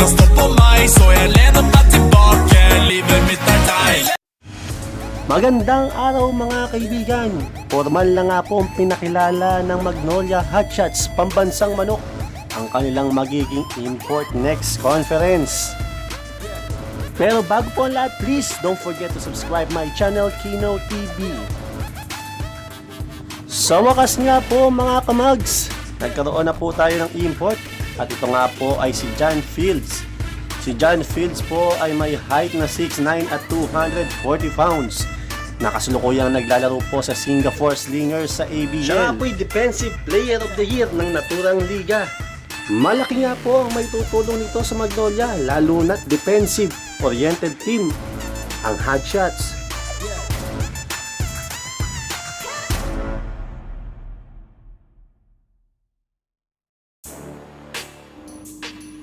kan stå på mig Så jag lener mig tillbaka Livet mitt är tight Magandang araw mga kaibigan. Formal na nga po ang pinakilala ng Magnolia Hotshots Pambansang Manok ang kanilang magiging import next conference. Pero bago po ang lahat, please don't forget to subscribe my channel Kino TV. Sa wakas nga po mga kamags, nagkaroon na po tayo ng import at ito nga po ay si John Fields. Si John Fields po ay may height na 6'9 at 240 pounds. Nakasulukuyang naglalaro po sa Singapore Slingers sa ABL. Siya nga po Defensive Player of the Year ng naturang liga. Malaki nga po ang may tutulong nito sa Magnolia, lalo na't defensive-oriented team, ang Hotshots.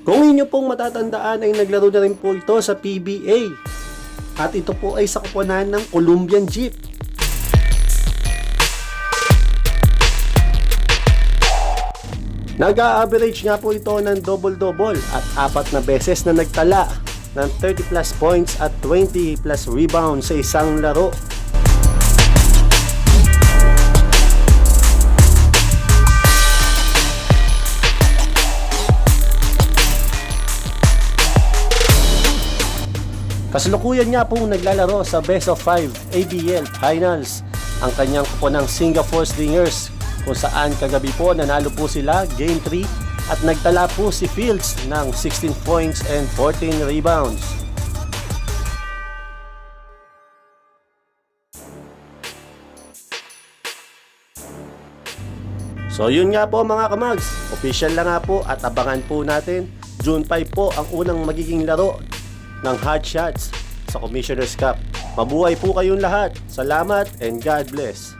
Kung inyo pong matatandaan ay naglaro na rin po ito sa PBA. At ito po ay sa kuponan ng Colombian Jeep. Nag-a-average nga po ito ng double-double at apat na beses na nagtala ng 30 plus points at 20 plus rebounds sa isang laro. Kasalukuyan niya pong naglalaro sa Best of 5 ABL Finals. Ang kanyang kuponang Singapore Slingers kung saan kagabi po nanalo po sila Game 3 at nagtala po si Fields ng 16 points and 14 rebounds. So yun nga po mga kamags, official lang nga po at abangan po natin. June 5 po ang unang magiging laro ng hot sa Commissioner's Cup. Mabuhay po kayong lahat. Salamat and God bless.